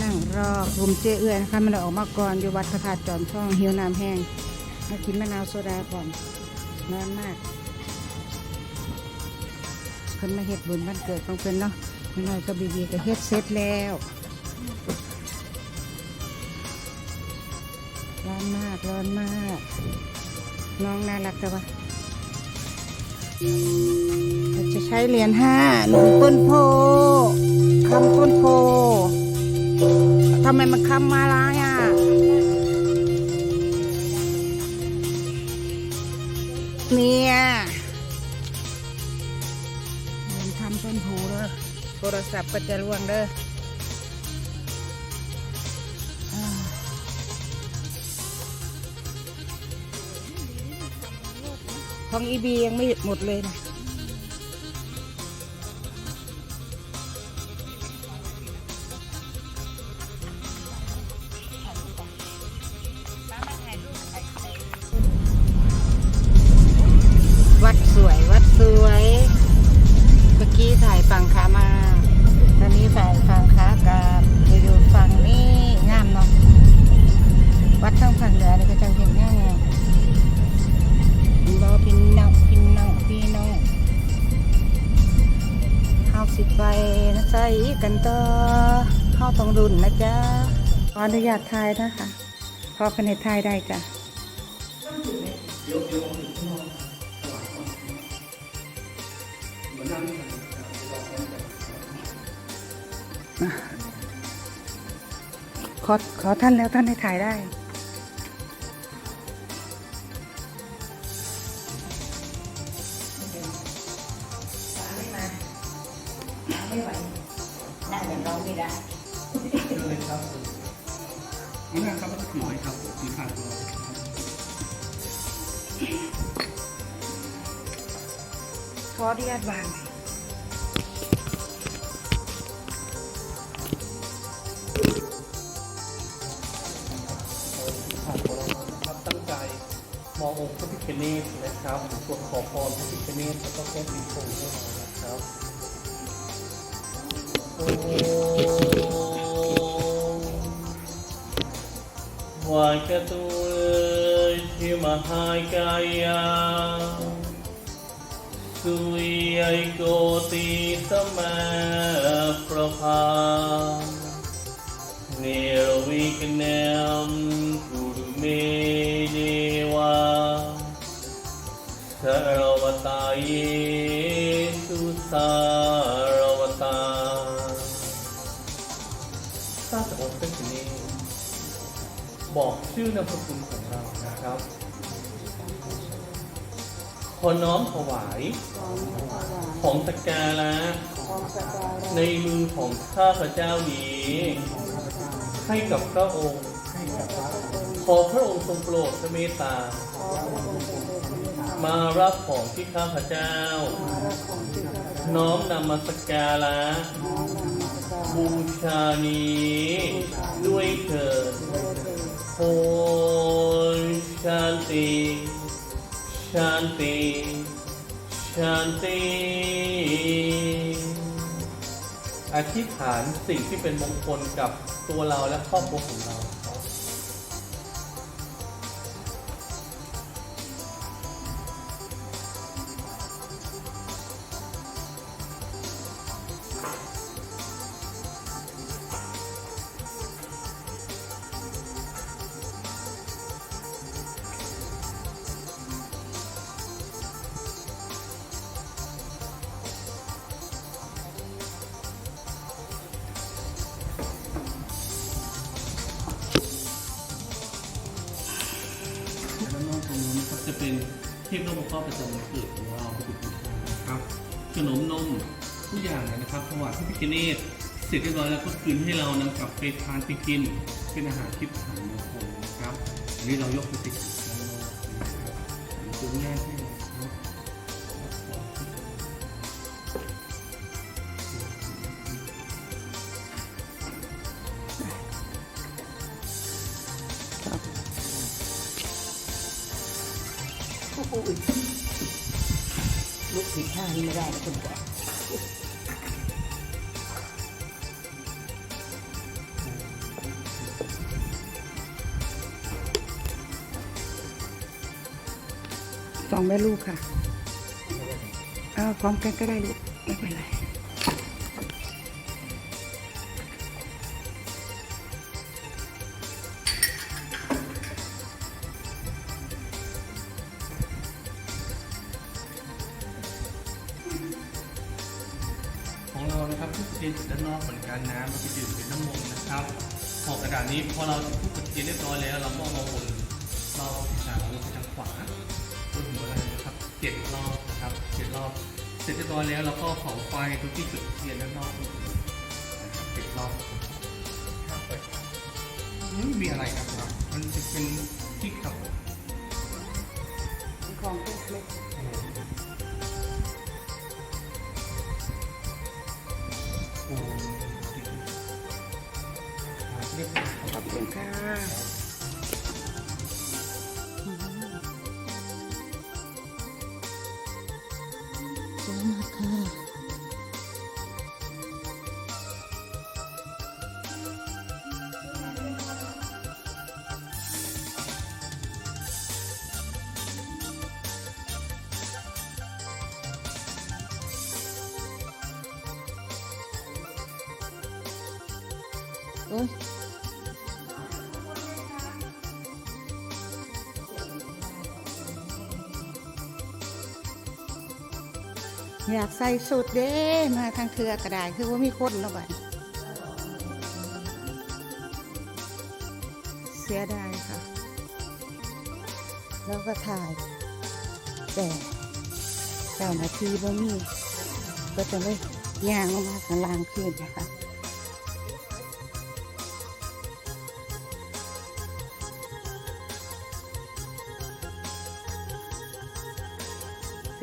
นั่งรอรุมเจเอื้อนะคะมันเอออกมาก่อนอยู่วัดพระธาตุจอมช่องหิวน้ำแห้งมากินมะนาวโซดาก่อนนอนมากเพิ่นมาเฮ็ดบุญวันเกิดของเพิ่นเนาะแม่น้อยก็บีบีก็เฮ็ดเสร็จแล้วร้อนมากร้อนมาก น้องน่ารักแต่ว่าเราจะใช้เหรียญห้าหนุนต้นโพคำต้นโพ ไมมันคำมาลายอะเนี่ยเหรียญคำต้นโพเด้อโทรศัพท์ก็จะร่วงเด้อของอีบียังไม่หมดเลยนะ กันต่อเฮาต้องรุนนะจ๊ะขออนุญาตทายนะคะ พอคะแนนทายได้จ้ะขอขอท่านแล้วท่านให้ถ่ายได้ไม่ไหว นี่นะครับก็ถือไว้ครับถือขาดตัวขออนุญาตวางขาดตัวนะครับตั้งใจมององค์พระพิฆเนศนะครับสวดขอพรพระพิฆเนศแล้วก็แก้ปีชงให้เรานะครับโอ้ วากตุทิมหากายาสุยโกติสมาประภาเนรวิกเนมกุรุเมเดวาสารวตาเยสุสารวตา ชื่อนามสกุลของเรานะครับ ขอน้อมถวายของสักการะในมือของข้าพเจ้านี้ ให้กับพระองค์ ขอพระองค์ทรงโปรดเมตตา มารับของที่ข้าพเจ้า น้อมนำมาสักการะบูชานี้ ชันติชันติอธิษฐานสิ่งที่เป็นมงคลกับตัวเราและครอบครัวของเรา เป็นเทพนพเคราะห์ประจำวันเกิดของเราพระพุทธเจ้านะครับขนมนมทุกอย่างนะครับถวายพระพิฆเนศเสร็จเรียบร้อยแล้วก็คืนให้เรานำกลับไปทานไปกิน เป็นอาหารทิพย์อาหารมงคลนะครับอันนี้เรายกไปติดด้านนอกนะครับอันนี้คือง่ายให้เรานะค พูดลูกผิดท่านี้ไม่ได้นะคุณแกสองแม่ลูกค่ะ เอาพร้อมกันก็ได้ลูก ไม่เป็นไร ของเรานะครับทุกเทียนด้านนอกเหมือนกันนะมันจะดื่มเป็นน้ำมนต์นะครับห่อกระดาษนี้พอเราทุกกระเทียนเรียบร้อยแล้วเราก็เอามาวนเราทางลงไปทางขวาบนหัวเลยนะครับเจ็ดรอบนะครับเจ็ดรอบเสร็จเรียบร้อยแล้วเราก็เผาไฟทุกที่จุดเทียนด้านนอกนะครับเจ็ดรอบครับเปิดไม่มีอะไรครับมันจะเป็นที่ขับของเล็ก โอ้ยอยากใส่สุดเด้มาทางเครือกระดาษคือว่ามีคนแล้วบัดเสียดายค่ะ แล้วก็ถ่าย แต่เจ้าหน้าที่บ่มีก็จะเลยย่างออกมาข้างล่างคืนนะคะ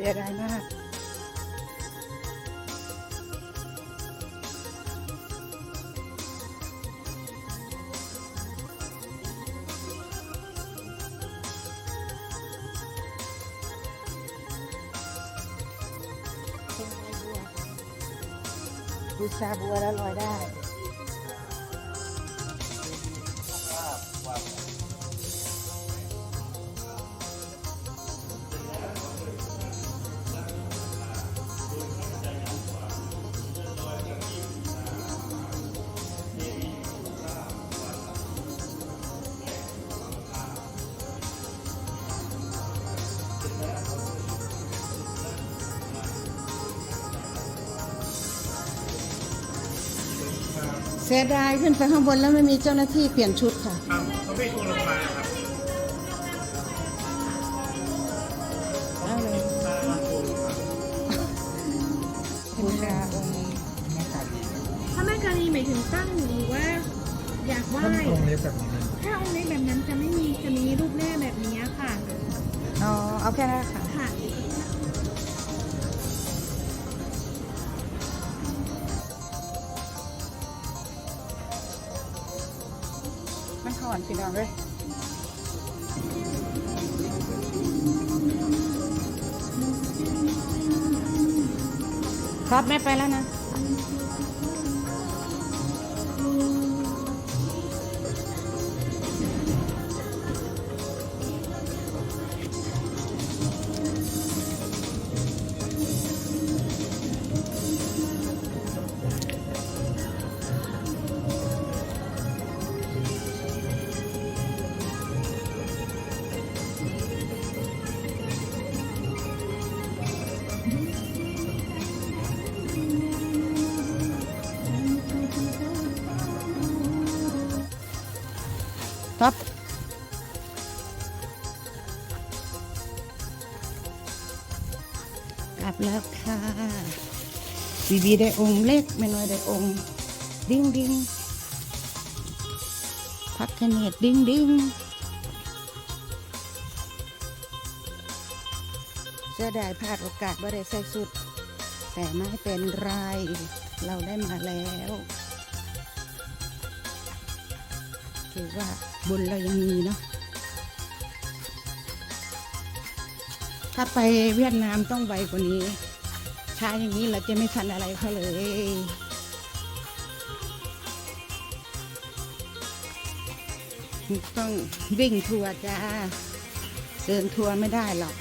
สียดายมากบูชาบัวแล้วลอยได้ สียดายขึ้นไปข้างบนแล้วไม่มีเจ้าหน้าที่เปลี่ยนชุดค่ะ ครับเขาไม่โทรลงมาครับเอาเลยบูชาองค์ถ้าแม่กาลีหมายถึงตั้งหรือว่า อยากไหว้ถ้ามันองค์เล็กแบบนี้นะถ้าองค์เล็กแบบนั้นจะไม่มีจะมีรูปแม่แบบนี้ค่ะ อ๋อ เอาแค่นั้นค่ะ อนพี่น้องเลยครับแม่ไปแล้วนะ ครับ กลับแล้วค่ะบีบีได้องค์เล็กไม่น้อยได้องค์ดิ้งดิ้งพักเนตดิ้งดิ้งเสียดายพลาดโอกาสว่าได้ใส่สุด แต่ไม่เป็นไร เราได้มาแล้ว ถือว่าบุญเรายังมีเนาะถ้าไปเวียดนามต้องไวกว่านี้ ช้าอย่างนี้เราจะไม่ทันอะไรเขาเลยต้องวิ่งทัวร์จ้าเดินทัวร์ไม่ได้หรอก